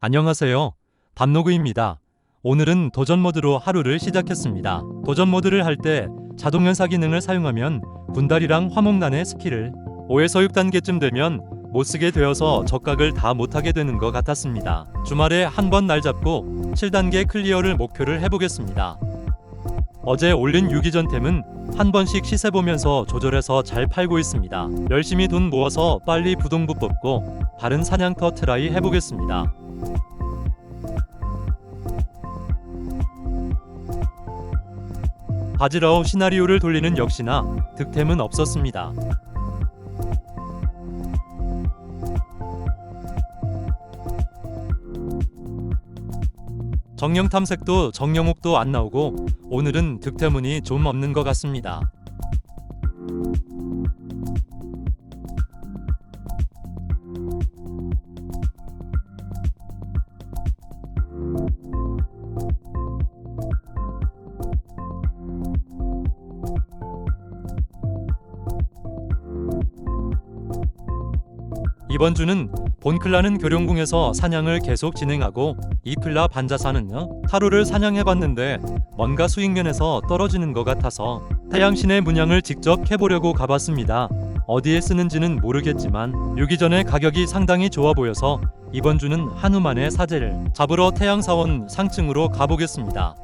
안녕하세요. 밤노그입니다. 오늘은 도전 모드로 하루를 시작했습니다. 도전 모드를 할 때 자동 연사 기능을 사용하면 군달이랑 화목난의 스킬을 5에서 6단계쯤 되면 못 쓰게 되어서 적각을 다 못하게 되는 것 같았습니다. 주말에 한 번 날 잡고 7단계 클리어를 목표를 해보겠습니다. 어제 올린 유기전템은 한 번씩 시세 보면서 조절해서 잘 팔고 있습니다. 열심히 돈 모아서 빨리 부동부 뽑고 바른 사냥터 트라이 해보겠습니다. 바지라우 시나리오를 돌리는 역시나 득템은 없었습니다. 정령 탐색도 정령옥도 안 나오고 오늘은 득템운이 좀 없는 것 같습니다. 이번 주는 본클라는 교룡궁에서 사냥을 계속 진행하고 이클라 반자사는요 타로를 사냥해봤는데 뭔가 수익면에서 떨어지는 것 같아서 태양신의 문양을 직접 해보려고 가봤습니다. 어디에 쓰는지는 모르겠지만 유기전의 가격이 상당히 좋아 보여서 이번 주는 한우만의 사제를 잡으러 태양사원 상층으로 가보겠습니다.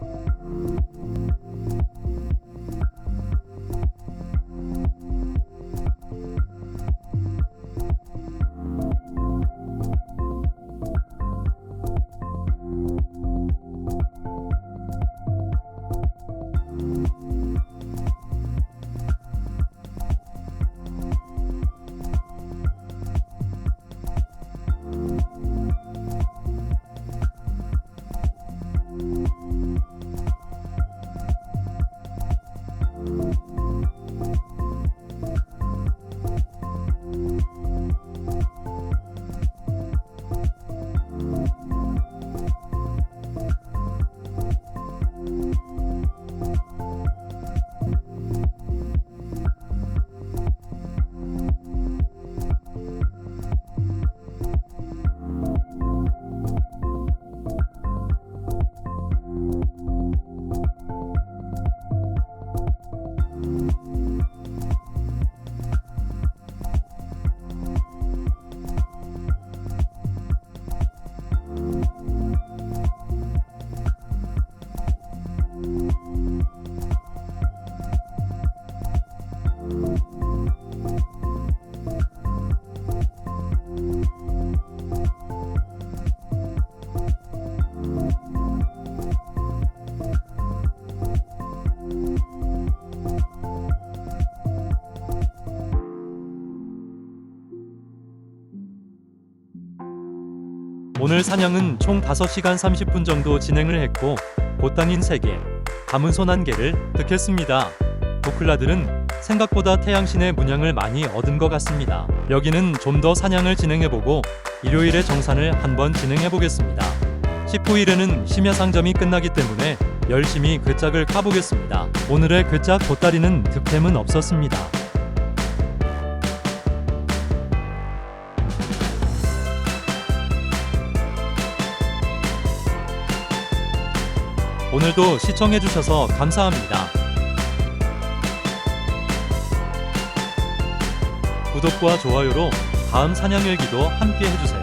오늘 사냥은 총 5시간 30분 정도 진행을 했고 보땅인 3개, 가문손 1개를 득했습니다. 도클라들은 생각보다 태양신의 문양을 많이 얻은 것 같습니다. 여기는 좀 더 사냥을 진행해보고 일요일에 정산을 한번 진행해보겠습니다. 19일에는 심야 상점이 끝나기 때문에 열심히 그 짝을 까보겠습니다. 오늘의 그짝 보따리는 득템은 없었습니다. 오늘도 시청해주셔서 감사합니다. 구독과 좋아요로 다음 사냥일기도 함께 해주세요.